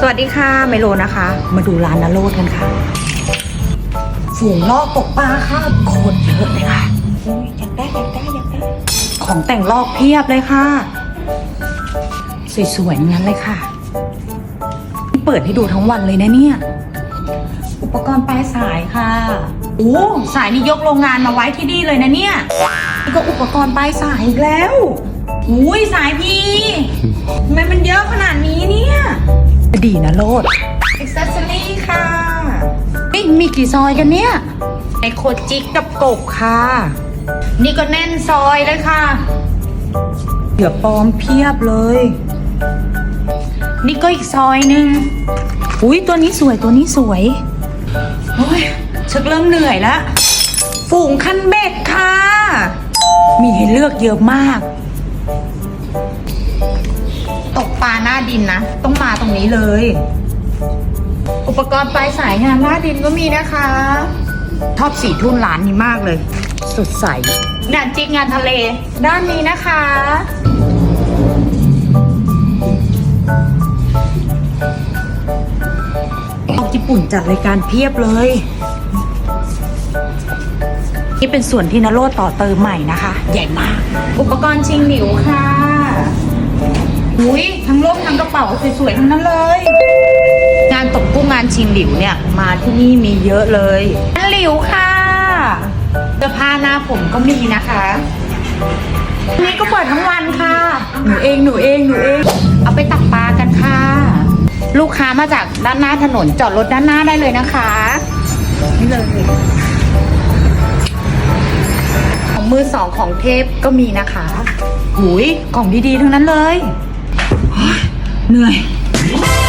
สวัสดีค่ะไมโลนะคะ มาดูร้านนาโรดกันค่ะฝูงลอกตกปลาค่ะโคตรเยอะเลยค่ะอยากได้อยากได้อยากได้ของแต่งลอกเพียบเลยค่ะ สวยๆงั้นเลยค่ะ เปิดให้ดูทั้งวันเลยนะเนี่ย อุปกรณ์ปลายสายค่ะโอ้สายนี่ยกโรงงานมาไว้ที่นี่เลยนะเนี่ยนี่ก็อุปกรณ์ปลายสายอีกแล้วอุ้ยสายพีทำไมมันเยอะขนาดนี้เนี่ย ดีนะโลดอ็อกเซสซอรี่ค่ะนี่มีกี่ซอยกันเนี่ยไอโคจิกกับกบค่ะ นี่ก็แน่นซอยเลยค่ะเหลือปลอมเพียบเลย นี่ก็อีกซอยหนึ่งอุ้ยตัวนี้สวยตัวนี้สวยโอ้ยชักเริ่มเหนื่อยแล้วฝูงคันเบ็ดค่ะ มีให้เลือกเยอะมาก ปลาหน้าดินนะ ต้องมาตรงนี้เลย อุปกรณ์ปลายสายงานหน้าดินก็มีนะคะชอบสีทุ่นร้านนี้มากเลย สดใสงานจิกงานทะเล ด้านนี้นะคะ ออกญี่ปุ่นจัดรายการเพียบเลย นี่เป็นส่วนที่นโรดต่อเติมใหม่นะคะ ใหญ่มาก อุปกรณ์ชิงหลิวค่ะอุ้ยทั้ง ร่มทั้งกระเป๋าสวยๆทั้งนั้นเลย งานตกกุ้งงานชิงหลิวเนี่ย มาที่นี่มีเยอะเลยงานหลิวค่ะเสื้อผ้าหน้าผมก็มีนะคะอันนี้ก็เปิดทั้งวันค่ะ หนูเองหนูเองหนูเอง เอาไปตักปลากันค่ะ ลูกค้ามาจากด้านหน้าถนนจอดรถด้านหน้าได้เลยนะคะนี่เลยของมือสองของเทพก็มีนะคะหุยกล่องดีๆทั้งนั้นเลย เหนื่อย